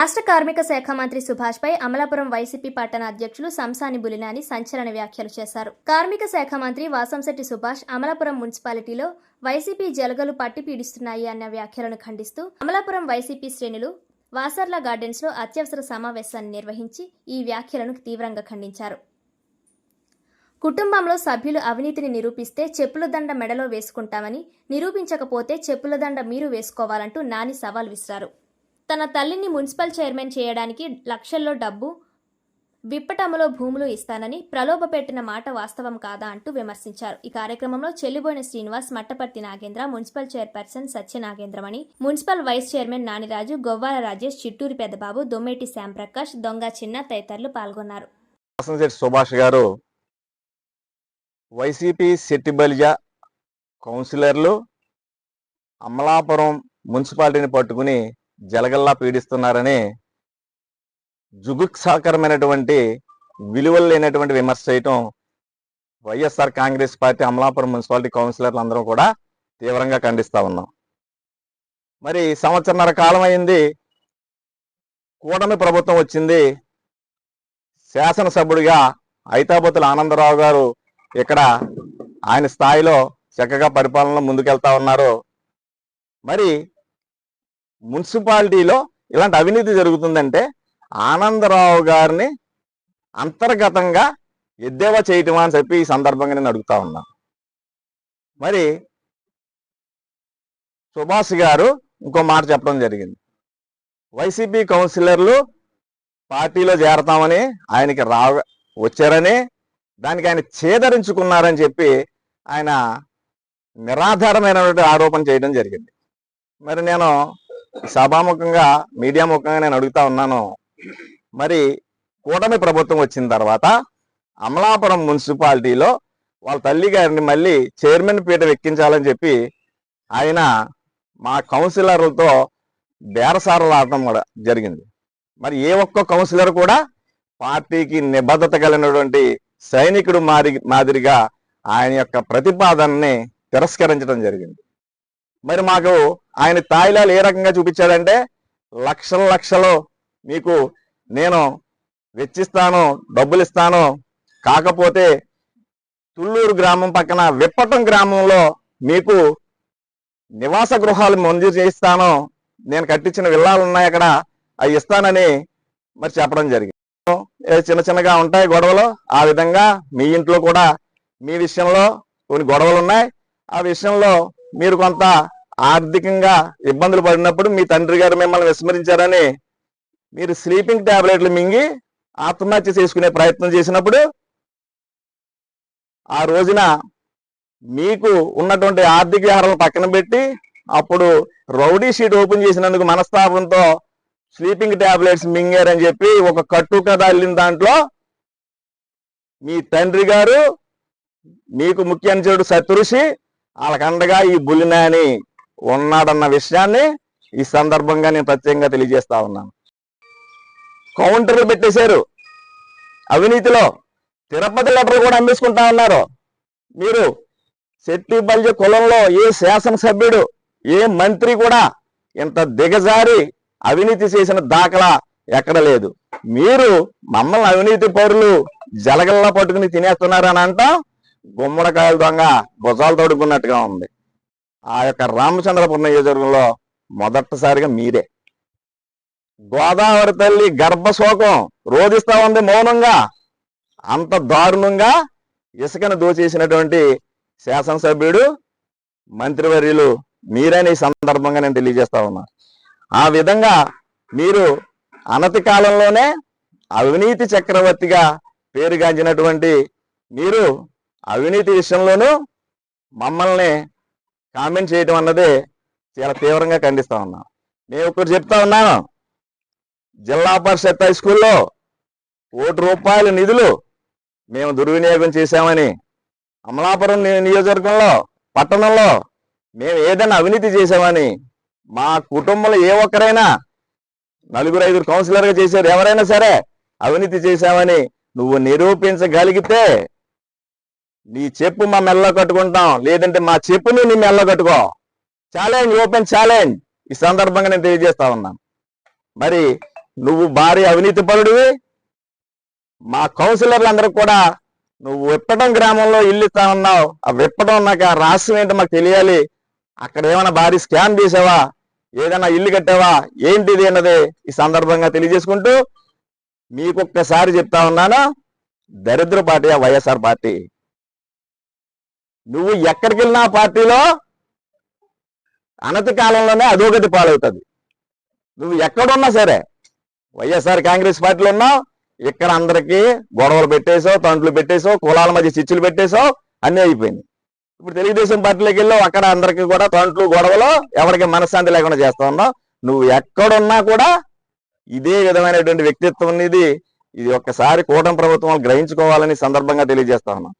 రాష్ట్ర కార్మిక శాఖ మంత్రి సుభాష్ పై అమలాపురం వైసీపీ పట్టణ అధ్యక్షులు సంసాని బులినాని సంచలన వ్యాఖ్యలు చేశారు. కార్మిక శాఖ మంత్రి వాసంశెట్టి సుభాష్ అమలాపురం మున్సిపాలిటీలో వైసీపీ జలగలు పట్టి పీడిస్తున్నాయి అన్న వ్యాఖ్యలను ఖండిస్తూ అమలాపురం వైసీపీ శ్రేణులు వాసర్ల గార్డెన్స్లో అత్యవసర సమావేశాన్ని నిర్వహించి ఈ వ్యాఖ్యలను తీవ్రంగా ఖండించారు. కుటుంబంలో సభ్యులు అవినీతిని నిరూపిస్తే చెప్పుల దండ మెడలో వేసుకుంటామని నిరూపించకపోతే చెప్పుల దండ మీరు వేసుకోవాలంటూ నాని సవాల్ విసిరారు. తన తల్లిని మున్సిపల్ చైర్మన్ చేయడానికి లక్షల్లో డబ్బు విప్పటములో భూములు ఇస్తానని ప్రలోభ పెట్టిన మాట వాస్తవం కాదా అంటూ విమర్శించారు. ఈ కార్యక్రమంలో Chelliboina Srinivas Mattaparthi Nagendra municipal chairperson Satyanagendramani municipal vice chairman Naniraju Govvala Rajesh Chitturi Peddababu Dommeti Shyamprakash Donga Chinna తదితరులు పాల్గొన్నారు. సుభాష్ గారు వైసీపీ సెట్టిబలిజ కౌన్సిలర్లు అమలాపురం మున్సిపాలిటీని పట్టుకుని జలగల్లా పీడిస్తున్నారని జుగుప్సాకరమైనటువంటి విలువలు లేనటువంటి విమర్శ చేయటం YSR Congress party Amalapuram municipality కౌన్సిలర్లు అందరూ కూడా తీవ్రంగా ఖండిస్తూ ఉన్నాం. మరి సంవత్సరన్నర కాలం అయింది కూటమి ప్రభుత్వం వచ్చింది శాసనసభ్యుడిగా ఐతాబతుల ఆనందరావు గారు ఇక్కడ ఆయన స్థాయిలో చక్కగా పరిపాలనలో ముందుకెళ్తా ఉన్నారు. మరి మున్సిపాలిటీలో ఇలాంటి అవినీతి జరుగుతుందంటే ఆనందరావు గారిని అంతర్గతంగా ఎద్దేవా చేయటమా అని చెప్పి ఈ సందర్భంగా నేను అడుగుతా ఉన్నా. మరి సుభాష్ గారు ఇంకో మాట చెప్పడం జరిగింది. వైసీపీ కౌన్సిలర్లు పార్టీలో చేరతామని ఆయనకి రా వచ్చారని దానికి ఆయన చేదరించుకున్నారని చెప్పి ఆయన నిరాధారమైనటువంటి ఆరోపణ చేయడం జరిగింది. మరి నేను సభాముఖంగా మీడియా ముఖంగా నేను అడుగుతా ఉన్నాను. మరి కూటమి ప్రభుత్వం వచ్చిన తర్వాత అమలాపురం మున్సిపాలిటీలో వాళ్ళ తల్లి గారిని మళ్ళీ చైర్మన్ పీట ఎక్కించాలని చెప్పి ఆయన మా కౌన్సిలర్లతో బేరసారలు ఆడటం కూడా జరిగింది. మరి ఏ ఒక్క కౌన్సిలర్ కూడా పార్టీకి నిబద్ధత కలిగినటువంటి సైనికుడు మారి మాదిరిగా ఆయన యొక్క ప్రతిపాదనని తిరస్కరించడం జరిగింది. మరి మాకు ఆయన తాయిలాలు ఏ రకంగా చూపించాడంటే లక్షల లక్షలు మీకు నేను వెచ్చిస్తాను డబ్బులు ఇస్తాను కాకపోతే తుళ్ళూరు గ్రామం పక్కన విప్పటం గ్రామంలో మీకు నివాస గృహాలు మంజూరు చేయిస్తాను. నేను కట్టించిన విల్లాలు ఉన్నాయి అక్కడ. అవి ఇస్తానని మరి చెప్పడం జరిగింది. చిన్న చిన్నగా ఉంటాయి గొడవలు. ఆ విధంగా మీ ఇంట్లో కూడా మీ విషయంలో కొన్ని గొడవలు ఉన్నాయి. ఆ విషయంలో మీరు కొంత ఆర్థికంగా ఇబ్బందులు పడినప్పుడు మీ తండ్రి గారు మిమ్మల్ని విస్మరించారని మీరు స్లీపింగ్ ట్యాబ్లెట్లు మింగి ఆత్మహత్య చేసుకునే ప్రయత్నం చేసినప్పుడు ఆ రోజున మీకు ఉన్నటువంటి ఆర్థిక వ్యవహారాలను పక్కన పెట్టి అప్పుడు రౌడీ షీట్ ఓపెన్ చేసినందుకు మనస్తాపంతో స్లీపింగ్ ట్యాబ్లెట్స్ మింగారని చెప్పి ఒక కట్టు కథ అల్లిన దాంట్లో మీ తండ్రి గారు మీకు ముఖ్య అనుచరుడు సత్రుషి వాళ్ళకండగా ఈ బులినాని ఉన్నాడన్న విషయాన్ని ఈ సందర్భంగా నేను ప్రత్యేకంగా తెలియజేస్తా ఉన్నాను. కౌంటర్లు పెట్టేశారు. అవినీతిలో తిరుపతి లెటర్లు కూడా అమ్మేసుకుంటా ఉన్నారు. మీరు శెట్టి బల్జ కులంలో ఏ శాసనసభ్యుడు ఏ మంత్రి కూడా ఇంత దిగజారి అవినీతి చేసిన దాఖలా ఎక్కడ లేదు. మీరు మమ్మల్ని అవినీతి పౌరులు జలగల్లా పట్టుకుని తినేస్తున్నారని అంటాం గుమ్మడికాయల దొంగ భుజాలు తోడుకున్నట్టుగా ఉంది. ఆ యొక్క రామచంద్రపురం నియోజకవర్గంలో మొదటిసారిగా మీరే. గోదావరి తల్లి గర్భశోకం రోధిస్తా ఉంది మౌనంగా. అంత దారుణంగా ఇసుకను దోచేసినటువంటి శాసనసభ్యుడు మంత్రివర్యులు మీరని ఈ సందర్భంగా నేను తెలియజేస్తా ఉన్నా. ఆ విధంగా మీరు అనతి కాలంలోనే అవినీతి చక్రవర్తిగా పేరుగాంచినటువంటి మీరు అవినీతి విషయంలోనూ మమ్మల్ని కామెంట్ చేయడం అన్నది చాలా తీవ్రంగా ఖండిస్తా ఉన్నాం. నేను ఒకటి చెప్తా ఉన్నాను. జిల్లా పరిషత్ హై స్కూల్లో కోటి రూపాయల నిధులు మేము దుర్వినియోగం చేశామని అమలాపురం నియోజకవర్గంలో పట్టణంలో మేము ఏదైనా అవినీతి చేశామని మా కుటుంబంలో ఏ ఒక్కరైనా నలుగురు ఐదుగురు కౌన్సిలర్గా చేశారు ఎవరైనా సరే అవినీతి చేశామని నువ్వు నిరూపించగలిగితే నీ చెప్పు మా మెల్ల కట్టుకుంటాం. లేదంటే మా చెప్పుని నీ మెల్ల కట్టుకో. ఛాలెంజ్ ఓపెన్ ఛాలెంజ్ ఈ సందర్భంగా నేను తెలియజేస్తా ఉన్నాను. మరి నువ్వు భారీ అవినీతి పరుడివి. మా కౌన్సిలర్లందరూ కూడా నువ్వు విప్పటం గ్రామంలో ఇల్లు ఇస్తా ఉన్నావు ఆ విప్పటం ఉన్నాక ఆ రాష్ట్రం ఏంటో మాకు తెలియాలి. అక్కడ ఏమైనా భారీ స్కామ్ చేసావా? ఏదైనా ఇల్లు కట్టావా? ఏంటిది అన్నది ఈ సందర్భంగా తెలియజేసుకుంటూ మీకు ఒక్కసారి చెప్తా ఉన్నాను. దరిద్ర పార్టీ ఆ వైఎస్ఆర్ పార్టీ. నువ్వు ఎక్కడికి వెళ్ళినా పార్టీలో అనతి కాలంలోనే అధోగతి పాలవుతుంది. నువ్వు ఎక్కడున్నా సరే వైఎస్ఆర్ కాంగ్రెస్ పార్టీలో ఉన్నావు ఇక్కడ అందరికి గొడవలు పెట్టేసావు తంట్లు పెట్టేసావు కులాల మధ్య చిచ్చులు పెట్టేసావు అన్నీ అయిపోయింది ఇప్పుడు తెలుగుదేశం పార్టీలోకి వెళ్ళావు అక్కడ అందరికి కూడా తంట్లు గొడవలు ఎవరికి మనశ్శాంతి లేకుండా చేస్తా ఉన్నావు. నువ్వు ఎక్కడున్నా కూడా ఇదే విధమైనటువంటి వ్యక్తిత్వం అనేది ఇది ఒక్కసారి కూటమి ప్రభుత్వం గ్రహించుకోవాలని సందర్భంగా తెలియజేస్తా ఉన్నాం.